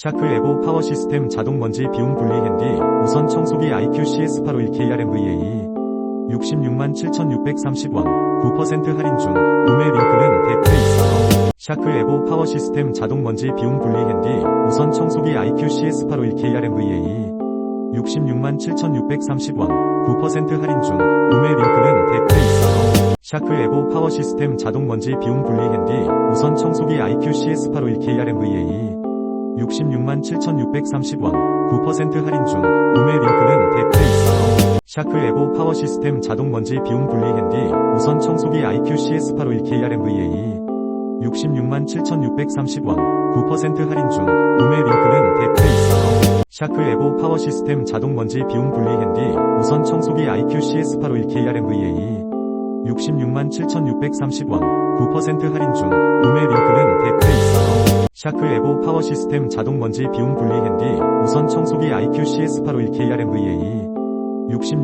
샤크 에보 파워 시스템 자동 먼지 비움 분리 핸디 우선 청소기 IQ CS851KRMVA 66만 7,630원 9% 할인 중 구매 링크는 댓글에 있어요. 샤크 에보 파워 시스템 자동 먼지 비움 분리 핸디 우선 청소기 IQ CS851KRMVA 66만 7,630원 9% 할인 중 구매 링크는 댓글에 있어요. 샤크 에보 파워 시스템 자동 먼지 비움 분리 핸디 우선 청소기 IQ CS851KRMVA 66만 7,630원 9% 할인 중 구매 링크는 댓글에 있어요. 샤크 에보 파워 시스템 자동 먼지 비움 분리 핸디 우선 청소기 IQ CS851KRMVA 66만 7,630원 9% 할인 중 구매 링크는 댓글에 있어요. 샤크 에보 파워 시스템 자동 먼지 비움 분리 핸디 우선 청소기 IQ CS851KRMVA 66만 7,630원 9% 할인 중 구매 링크는. 샤크 에보 파워 시스템 자동 먼지 비움 분리 핸디 우선 청소기 IQ CS851KRMVA 66